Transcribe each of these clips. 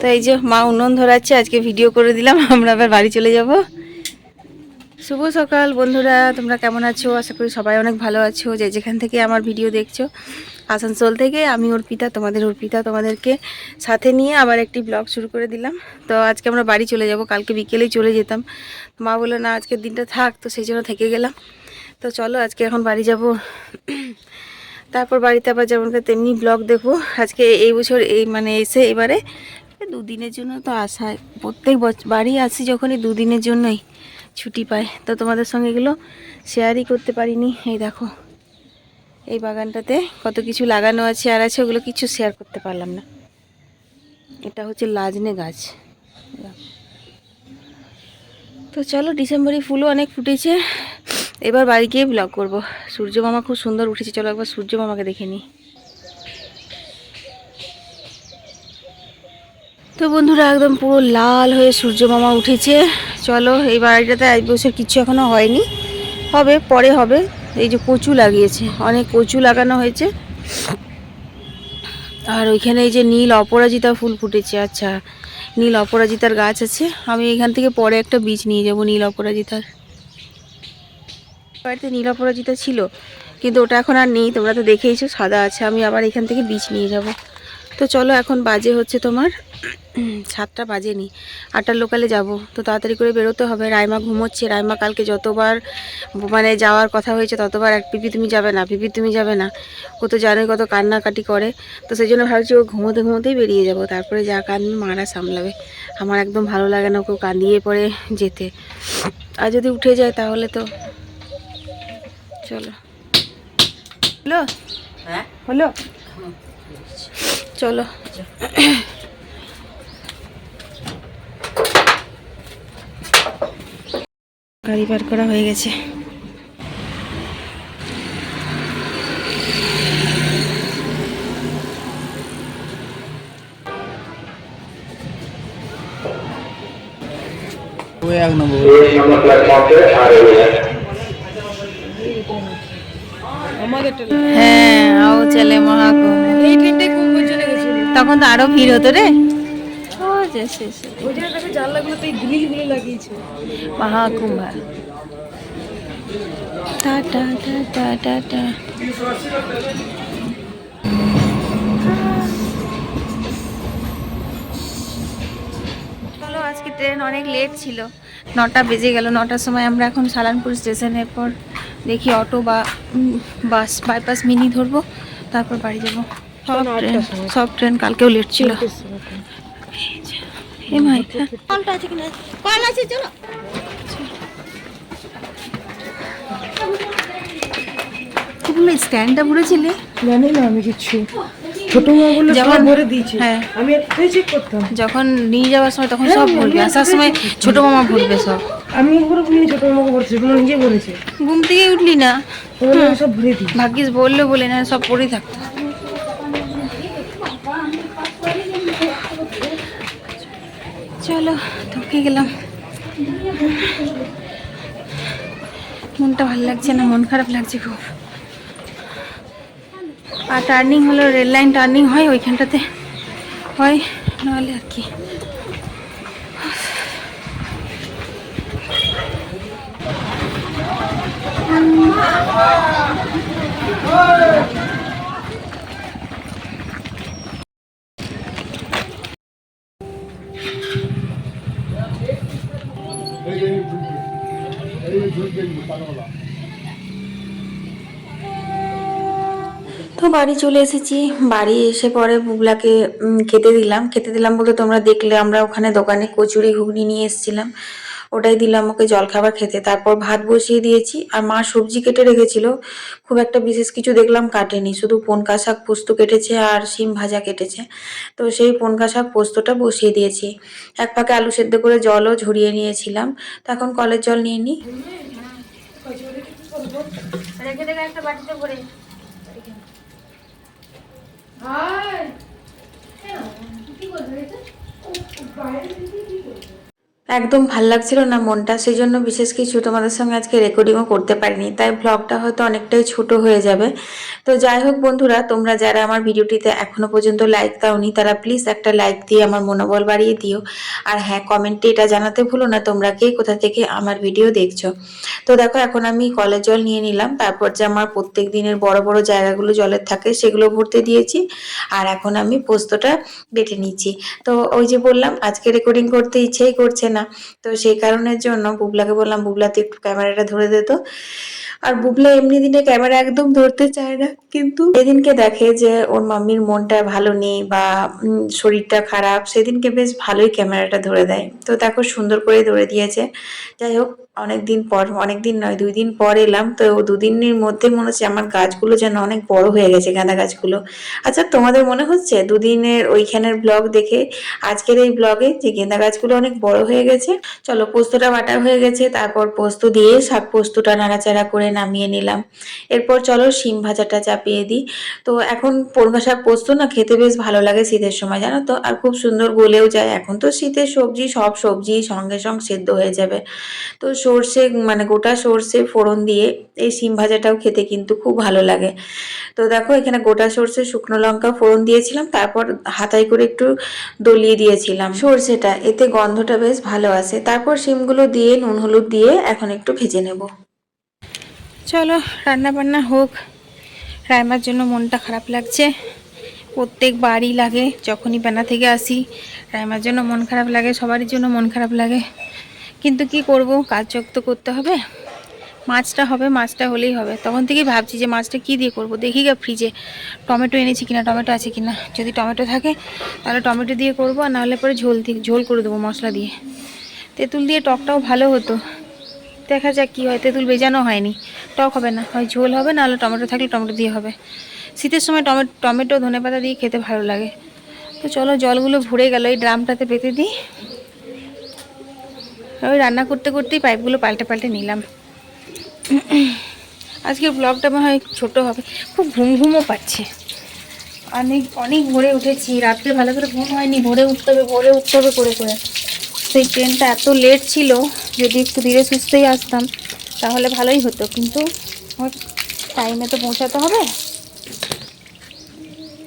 তো এই যে মা উনুন ধরাচ্ছে, আজকে ভিডিও করে দিলাম, আমরা আবার বাড়ি চলে যাব। শুভ সকাল বন্ধুরা, তোমরা কেমন আছো? আশা করি সবাই অনেক ভালো আছো। যে যেখান থেকে আমার ভিডিও দেখছ, আসানসোল থেকে, আমি অর্পিতা, তোমাদের অর্পিতা তোমাদেরকে সাথে নিয়ে আবার একটি ব্লগ শুরু করে দিলাম। তো আজকে আমরা বাড়ি চলে যাব, কালকে বিকেলেই চলে যেতাম। মা বলল, না, আজকের দিনটা থাক। তো সেই জন্য থেকে গেলাম। তো চলো, আজকে এখন বাড়ি যাব। তারপর বাড়িতে আবার যেমন তেমনি ব্লগ দেখব। আজকে এই বছর এই মানে এসে এবারে দুদিনের জন্য তো আসা প্রত্যেক বছর বাড়ি আসি যখনই দুদিনের জন্যই ছুটি পাই তো তোমাদের সঙ্গে এগুলো শেয়ারই করতে পারিনি। এই দেখো, এই বাগানটাতে কত কিছু লাগানো আছে আর আছে ওগুলো কিছু শেয়ার করতে পারলাম না। এটা হচ্ছে লাজনে গাছ। তো চলো ডিসেম্বরে ফুলও অনেক ফুটেছে। এবার বাড়ি গিয়ে ব্লগ করব। সূর্য মামা খুব সুন্দর উঠেছে, চলো একবার সূর্য মামাকে দেখে নিই। তো বন্ধুরা, একদম পুরো লাল হয়ে সূর্য মামা উঠেছে। চলো, এই বাড়িটাতে এক বছর কিছু এখনও হয়নি। হবে, পরে হবে। এই যে কচু লাগিয়েছে, অনেক কচু লাগানো হয়েছে। আর ওইখানে এই যে নীল অপরাজিতা ফুল ফুটেছে। আচ্ছা নীল অপরাজিতার গাছ আছে। আমি এখান থেকে পরে একটা বীজ নিয়ে যাব নীল অপরাজিতার। বাড়িতে নীল অপরাজিতা ছিল, কিন্তু ওটা এখন আর নেই, তোমরা তো দেখেইছো, সাদা আছে, আমি আবার এখান থেকে বীজ নিয়ে যাব। তো চলো, এখন বাজে হচ্ছে তোমার, সাতটা বাজে বাজেনি, আটটার লোকালে যাব। তো তাড়াতাড়ি করে বেরোতে হবে, রাইমা ঘুমোচ্ছে, রাইমা কালকে যতবার মানে যাওয়ার কথা হয়েছে, ততবার এক পিপি তুমি যাবে না, পিপি তুমি যাবে না, ও তো জানোই কত কান্নাকাটি করে। তো সেই জন্য ভাবছি ও ঘুমোতে ঘুমোতেই বেরিয়ে যাব, তারপরে যা কাঁদবে মারা সামলাবে। আমার একদম ভালো লাগে না ওকে কাঁদিয়ে পরে যেতে। আর যদি উঠে যায় তাহলে তো চলো। হলো হলো হ্যাঁ? চলো। গাড়ি বার করা হয়ে গেছে। এক নম্বর। হ্যাঁ আও চলে মহাকুম্ভ এই কুম্ভ চলে গেছিল। তখন তো আরও ভিড় হতো রে। শেষ ওই জন্য দেখো জানলাগুলো তো এই গ্রিলগুলো মহাকুম্ভ আজকে ট্রেন অনেক লেট ছিল। নটা বেজে গেল নটার সময় আমরা এখন সালানপুর স্টেশনের পর দেখি অটো বা বাস বাইপাস মিনি ধরবো তারপর বাড়ি যাব। সব ট্রেন সব ট্রেন কালকেও লেট ছিল। স্ট্যান্ডটা ভরেছিলে জানি না আমি কিছু। ছোট মা বলল যেমন- ভরে দিয়েছে। হ্যাঁ। আমি একটাই চেক করতাম। যখন নিয়ে যাওয়ার সময় তখন সব ভরবে। আসার সময় ছোট মামা ভরবে সব। আমি একবার বলিনি ছোট মাকে ভরছে সেগুলো নিজে ভরেছে। ঘুম থেকে উঠলি না? সব ভরে দিই। ভাগ্যিস বলল বলে না সব পড়েই থাকতো। চলো ঢুকে গেলাম। মনটা ভালো লাগছে না? মন খারাপ লাগছে খুব। আর টার্নিং হলো রেল লাইন টার্নিং হয় ওইখানটাতে হয় নাহলে আর কি। বাড়ি চলে এসেছি। বাড়ি এসে পরে বুবলাকে খেতে দিলাম। খেতে দিলাম বলতে তোমরা দেখলে, আমরা ওখানে দোকানে কচুরি ঘুগনি নিয়ে এসেছিলাম। ওটাই দিলাম ওকে জলখাবার খেতে। তারপর ভাত বসিয়ে দিয়েছি। আর মা সবজি কেটে রেখেছিল। খুব একটা বিশেষ কিছু দেখলাম কাটেনি। শুধু পনকা শাক পোস্ত কেটেছে আর শিম ভাজা কেটেছে। তো সেই পনকা শাক পোস্তটা বসিয়ে দিয়েছি। এক পাকে আলু সেদ্ধ করে জলও ঝরিয়ে নিয়েছিলাম। তো এখন কলের জল নিয়ে নিই রেখে একটা ভরে একদম ভালো লাগছিল না মনটা সেই জন্য বিশেষ কিছু তোমাদের সঙ্গে আজকে রেকর্ডিংও করতে পারিনি। তাই ব্লগটা হয়তো অনেকটাই ছোট হয়ে যাবে। তো যাই হোক বন্ধুরা, তোমরা যারা আমার ভিডিওটিতে এখনও পর্যন্ত লাইক দাওনি, তারা প্লিজ একটা লাইক দিয়ে আমার মনোবল বাড়িয়ে দিও। আর হ্যাঁ কমেন্টে এটা জানাতে ভুলো না তোমরা কে কোথা থেকে আমার ভিডিও দেখছ। তো দেখো, এখন আমি কলের জল নিয়ে নিলাম, তারপর যে আমার প্রত্যেক দিনের বড় বড় জায়গাগুলো জলের থাকে সেগুলো ভরতে দিয়েছি, আর এখন আমি পোস্তটা বেটে নিচ্ছি। তো ওই যে বললাম, আজকে রেকর্ডিং করতে ইচ্ছেই করছে না। তো সেই কারণের জন্য বুবলাকে বললাম, বুবলা, তুই একটু ক্যামেরাটা ধরে দে তো। আর বুবলা এমনি দিনে ক্যামেরা একদম ধরতে চায় না, কিন্তু সেদিনকে দেখে যে ওর মাম্মির মনটা ভালো নেই বা শরীরটা খারাপ, সেদিনকে বেশ ভালোই ক্যামেরাটা ধরে দেয়। তো দেখো সুন্দর করে ধরে দিয়েছে। যাই হোক অনেক দিন পর অনেক দিন নয় দুই দিন পর এলাম। তো দুদিনের মধ্যে মনে হচ্ছে আমার গাছগুলো যেন অনেক বড় হয়ে গেছে, গাঁদা গাছগুলো। আচ্ছা তোমাদের মনে হচ্ছে দুদিনের ওইখানের ব্লগ দেখে, আজকের এই ব্লগে যে গেঁদা গাছগুলো অনেক বড় হয়ে গেছে? চলো, পোস্তটা বাটা হয়ে গেছে, তারপর পোস্ত দিয়ে শাক পোস্তটা নাড়াচাড়া করে নামিয়ে নিলাম। এরপর চলো, শিম ভাজাটা চাপিয়ে দিই। তো এখন পোরগা শাক পোস্ত না খেতে বেশ ভালো লাগে শীতের সময়, জানো তো? আর খুব সুন্দর গলেও যায়। এখন তো শীতের সবজি সব সবজি সঙ্গে সঙ্গে সেদ্ধ হয়ে যাবে। তো সর্ষে মানে গোটা সর্ষে ফোড়ন দিয়ে এই শিম ভাজাটাও খেতে কিন্তু খুব ভালো লাগে। তো দেখো, এখানে গোটা সর্ষে, শুকনো লঙ্কা ফোড়ন দিয়েছিলাম, তারপর হাতায় করে একটু দলিয়ে দিয়েছিলাম সর্ষেটা, এতে গন্ধটা বেশ ভালো আসে। তারপর শিমগুলো দিয়ে, নুন, হলুদ দিয়ে এখন একটু ভেজে নেব। চলো রান্না বান্না হোক। রান্নার জন্য মনটা খারাপ লাগছে। প্রত্যেক বাড়ি লাগে, যখনই বেনা থেকে আসি, রাইমার জন্য মন খারাপ লাগে, সবারই জন্য মন খারাপ লাগে। কিন্তু কি করব? কাজ তো করতে হবে। মাছটা হবে, মাছটা হলেই হবে। তখন থেকেই ভাবছি যে মাছটা কি দিয়ে করব? দেখি গা ফ্রিজে টমেটো এনেছি কিনা, টমেটো আছে কিনা। যদি টমেটো থাকে, তাহলে টমেটো দিয়ে করব, আর নাহলে পরে ঝোল দিয়ে ঝোল করে দেবো মশলা দিয়ে। তেঁতুল দিয়ে টকটাও ভালো হতো। দেখা যাক কী হয়। তেঁতুল বেজানো হয়নি। টক হবে না। হয় ঝোল হবে নাহলে টমেটো থাকলে টমেটো দিয়ে হবে। শীতের সময় টমেটো টমেটো ধনে পাতা দিয়ে খেতে ভালো লাগে। তো চলো জলগুলো ভরে গেল। এই ড্রামটাতে পেতে দিই। ওই রান্না করতে করতেই পাইপগুলো পাল্টে পাল্টে নিলাম। আজকের ব্লগটা মনে হয় ছোটো হবে। খুব ঘুম ঘুমও পাচ্ছে। অনেক অনেক ভোরে উঠেছি। রাত্রে ভালো করে ঘুম হয়নি। ভোরে উঠতে হবে, ভোরে উঠতে হবে করে করে। সেই ট্রেনটা এত লেট ছিল, যদি একটু ধীরে সুস্থেই আসতাম, তাহলে ভালোই হতো। কিন্তু টাইমে তো পৌঁছাতে হবে।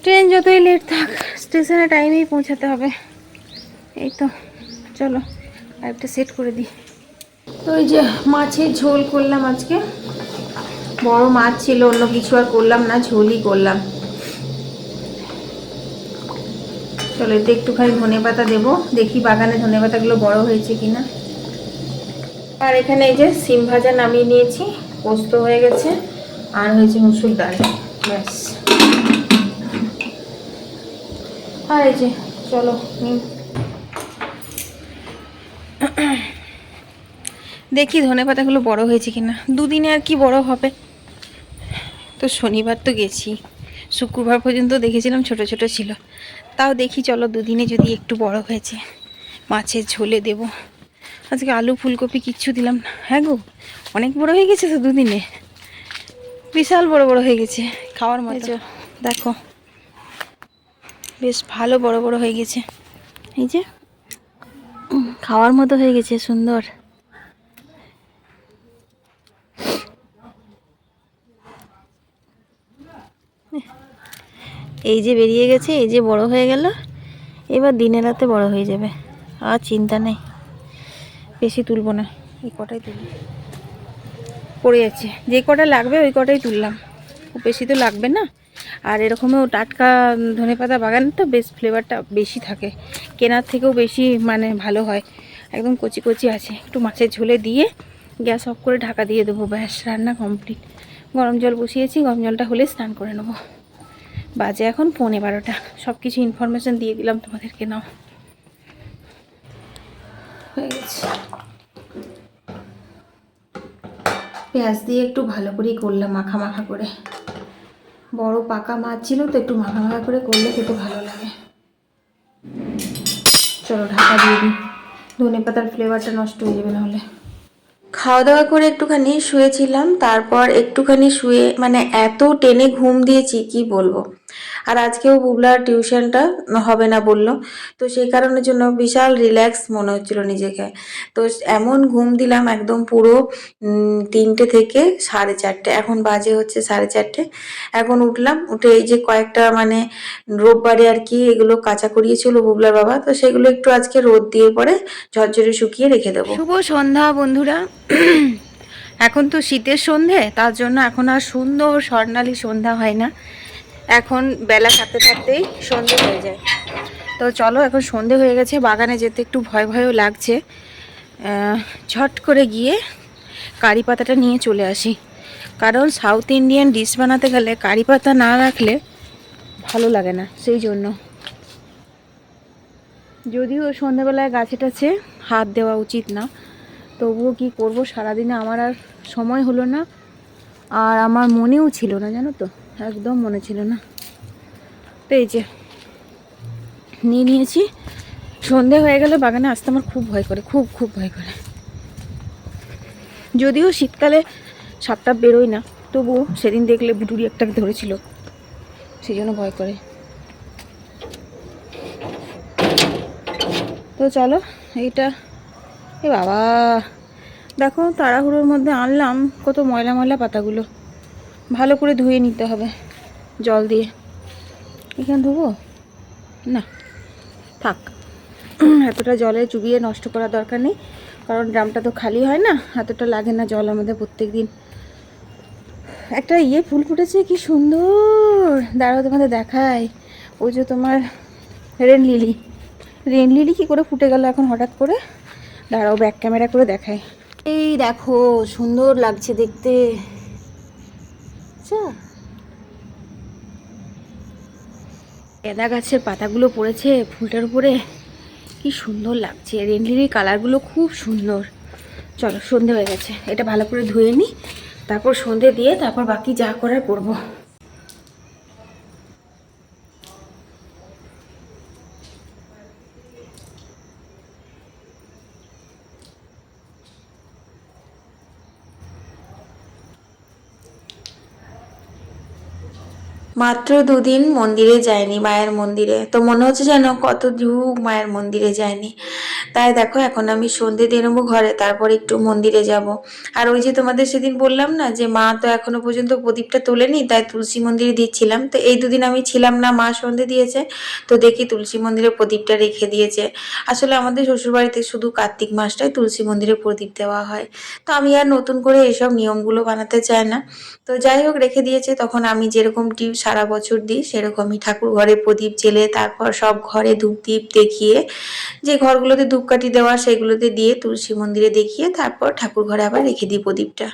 ট্রেন যতই লেট থাক স্টেশনে টাইমেই পৌঁছাতে হবে। এই তো, চলো। পাইপটা সেট করে দিই। তো এই যে মাছের ঝোল করলাম আজকে। বড় মাছ ছিল, অন্য কিছু আর করলাম না, ঝোলই করলাম। চলো এতে একটুখানি ধনে পাতা দেবো, দেখি বাগানে ধনে পাতাগুলো বড় হয়েছে কিনা। আর এখানে এই যে সিম ভাজা নামিয়ে নিয়েছি, পোস্ত হয়ে গেছে, আর হয়েছে মুসুর ডাল, ব্যাস। আর এই যে, চলো, নিন। দেখি ধনে পাতাগুলো বড় হয়েছে কিনা। দুদিনে আর কি বড় হবে? তো শনিবার তো গেছি। শুক্রবার পর্যন্ত দেখেছিলাম ছোট ছোট ছিল। তাও দেখি চলো দুদিনে যদি একটু বড় হয়েছে। মাছের ঝোলে দেব। আজকে আলু ফুলকপি কিচ্ছু দিলাম না। হ্যাঁ গো অনেক বড় হয়ে গেছে তো দুদিনে। বিশাল বড় বড় হয়ে গেছে খাওয়ার মতো। দেখো বেশ ভালো বড় বড় হয়ে গেছে। এই যে খাওয়ার মতো হয়ে গেছে সুন্দর। এই যে বেরিয়ে গেছে, এই যে বড় হয়ে গেল, এবার দিনে রাতে বড় হয়ে যাবে। আর চিন্তা নেই, বেশি তুলবো না, এই কটাই তুলি। পড়ে যাচ্ছে যে কটা লাগবে ওই কটাই তুললাম। খুব বেশি তো লাগবে না। আর এরকমও টাটকা ধনে পাতা তো বেশ ফ্লেভারটা বেশি থাকে। কেনার থেকেও বেশি মানে ভালো হয়। একদম কচি কচি আছে, একটু মাছের ঝোলে দিয়ে গ্যাস অফ করে ঢাকা দিয়ে দেবো, ব্যাস, রান্না কমপ্লিট গরম জল বসিয়েছি, গরম জলটা হলে স্নান করে নেব। বাজে এখন পৌনে বারোটা। সব কিছু ইনফরমেশান দিয়ে দিলাম তোমাদেরকে, নাও। হয়ে গেছে। পেঁয়াজ দিয়ে একটু ভালো করেই করলাম, মাখা মাখা করে। বড় পাকা মাছ ছিল তো, একটু মাখা মাখা করে করলে খেতে ভালো লাগে। চলো, ঢাকা দিয়ে দিই। ধনে পাতার ফ্লেভারটা নষ্ট হয়ে যাবে নাহলে। খাওয়া দাওয়া করে একটুখানি শুয়েছিলাম, তারপর একটুখানি শুয়ে মানে এত টেনে ঘুম দিয়েছি, কি বলব? আর আজকেও বুবলার টিউশনটা হবে না বলল। তো সেই কারণের জন্য বিশাল রিল্যাক্স মনে হচ্ছিল নিজেকে। তো এমন ঘুম দিলাম একদম পুরো তিনটে থেকে সাড়ে চারটে। এখন বাজে হচ্ছে সাড়ে চারটে। এখন উঠলাম, উঠে এই যে কয়েকটা মানে রোববারে আর কি এগুলো কাঁচা করিয়েছিল বুবলার বাবা। তো সেগুলো একটু আজকে রোদ দিয়ে পরে ঝরঝরে শুকিয়ে রেখে দেবো। শুভ সন্ধ্যা বন্ধুরা। এখন তো শীতের সন্ধে, তার জন্য এখন আর সুন্দর স্বর্ণালী সন্ধ্যা হয় না। এখন বেলা থাকতে থাকতেই সন্ধে হয়ে যায়। তো চলো, এখন সন্ধে হয়ে গেছে, বাগানে যেতে একটু ভয় ভয়ও লাগছে। ঝট করে গিয়ে কারি পাতাটা নিয়ে চলে আসি। কারণ সাউথ ইন্ডিয়ান ডিশ বানাতে গেলে কারি পাতা না রাখলে ভালো লাগে না, সেই জন্য। যদিও সন্ধ্যাবেলায় গাছে টাছে হাত দেওয়া উচিত না, তবুও কি করব, সারাদিনে আমার আর সময় হলো না, আর আমার মনেও ছিল না, জানো তো। একদম মনে ছিল না। তো এই যে, নিয়ে নিয়েছি। সন্ধে হয়ে গেলে বাগানে আসতে আমার খুব ভয় করে, খুব খুব ভয় করে। যদিও শীতকালে সাপটা বেরোয় না, তবুও সেদিন দেখলে বুটুরি একটাকে ধরেছিল। সেই জন্য ভয় করে। তো চলো, এইটা, এ বাবা। দেখো, তাড়াহুড়োর মধ্যে আনলাম কত ময়লা ময়লা পাতাগুলো। ভালো করে ধুয়ে নিতে হবে জল দিয়ে। এখানে ধুবো? না। থাক। এতটা জলে চুবিয়ে নষ্ট করার দরকার নেই, কারণ ড্রামটা তো খালি হয় না, এতটা লাগে না জল আমাদের প্রত্যেক দিন একটা ইয়ে ফুল ফুটেছে, কি সুন্দর! দাঁড়াও তোমাদের দেখায় ওই যে তোমার রেন লিলি। রেন লিলি কী করে ফুটে গেল এখন হঠাৎ করে? দাঁড়াও ব্যাক ক্যামেরা করে দেখায় এই দেখো, সুন্দর লাগছে দেখতে। আচ্ছা। গেঁদা গাছের পাতাগুলো পড়েছে ফুলটার উপরে। কি সুন্দর লাগছে। রেনলির কালারগুলো খুব সুন্দর। চলো, সন্ধে হয়ে গেছে। এটা ভালো করে ধুয়ে নি, তারপর সন্ধে দিয়ে তারপর বাকি যা করার করব। মাত্র দুদিন মন্দিরে যায়নি মায়ের মন্দিরে। তো মনে হচ্ছে যেন কত যুগ মায়ের মন্দিরে যায়নি। তাই দেখো, এখন আমি সন্ধে দিয়ে নেব ঘরে, তারপর একটু মন্দিরে যাব। আর ওই যে তোমাদের সেদিন বললাম না, যে মা তো এখনও পর্যন্ত প্রদীপটা তোলেনি, তাই তুলসী মন্দিরে দিচ্ছিলাম। তো এই দুদিন আমি ছিলাম না, মা সন্ধে দিয়েছে। তো দেখি তুলসী মন্দিরে প্রদীপটা রেখে দিয়েছে। আসলে আমাদের শ্বশুরবাড়িতে শুধু কার্তিক মাসটায় তুলসী মন্দিরে প্রদীপ দেওয়া হয়। তো আমি আর নতুন করে এসব নিয়মগুলো বানাতে চাই না। তো যাই হোক, রেখে দিয়েছে। তখন আমি যেরকম টিপ সারা বছর দিই সেরকমই ঠাকুর ঘরে প্রদীপ জেলে তারপর সব ঘরে ধূপ দ্বীপ দেখিয়ে যে ঘরগুলোতে ধূপকাঠি দেওয়া সেগুলোতে দিয়ে তুলসী মন্দিরে দেখিয়ে তারপর ঠাকুর ঘরে আবার রেখে দিই প্রদীপটা।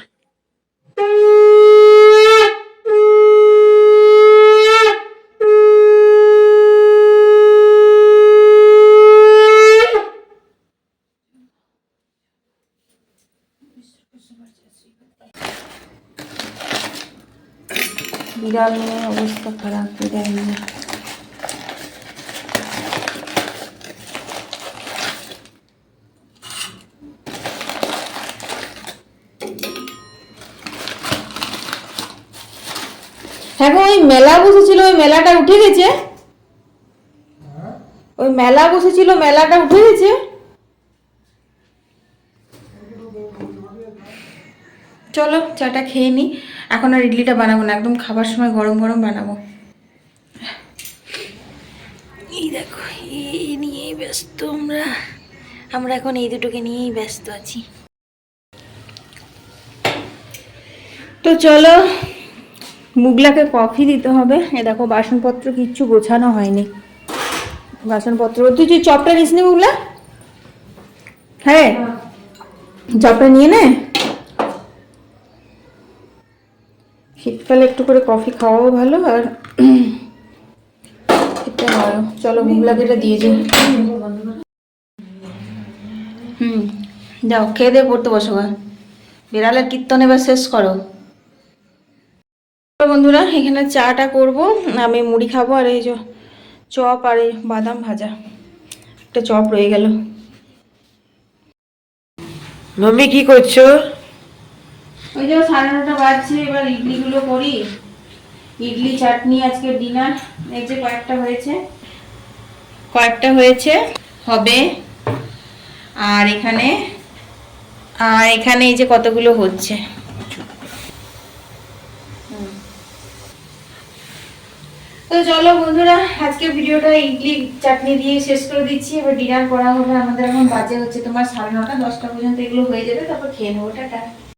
বিড়াল নিয়ে অবস্থা খারাপ, বিড়াল নিয়ে। হ্যাঁ ওই মেলা বসেছিল, ওই মেলাটা উঠে গেছে? ওই মেলা বসেছিল, মেলাটা উঠে গেছে? চলো, চাটা খেয়ে নিই এখন আর ইডলিটা বানাবো না একদম খাবার সময় গরম গরম বানাবো। এই দেখো এই নিয়েই ব্যস্ত আমরা। আমরা এখন এই দুটোকে নিয়েই ব্যস্ত আছি। তো চলো মুগলাকে কফি দিতে হবে। এ দেখো বাসনপত্র কিচ্ছু গোছানো হয়নি। বাসনপত্র তুই তুই চপটা নিস নি মুগলা? হ্যাঁ চপটা নিয়ে নে। শীতকালে একটু করে কফি খাওয়াও ভালো আর ভালো চলো মুগলাকে এটা দিয়ে যাই হুম যাও খেয়ে দিয়ে পড়তে বসো গা। বিড়ালের কীর্তন এবার শেষ করো। বন্ধুরা এখানে চাটা করব আমি মুড়ি খাব আর এই যে চপ আর এই বাদাম ভাজা। একটা চপ রয়ে গেল। মাম্মি কি করছ? ওই যে সাড়ে নটা বাজছে, এবার ইডলিগুলো করি। ইডলি চাটনি আজকে ডিনার। এই যে কয়েকটা হয়েছে। কয়েকটা হয়েছে, হবে। আর এখানে আর এখানে এই যে কতগুলো হচ্ছে। তো চলো বন্ধুরা, আজকে ভিডিওটা ইডলি চাটনি দিয়ে শেষ করে দিচ্ছি। এবার ডিনার করা হবে আমাদের। এখন বাজে হচ্ছে তোমার সাড়ে নটা, দশটা পর্যন্ত এগুলো হয়ে যাবে, তারপর খেয়ে নেব। টাটা।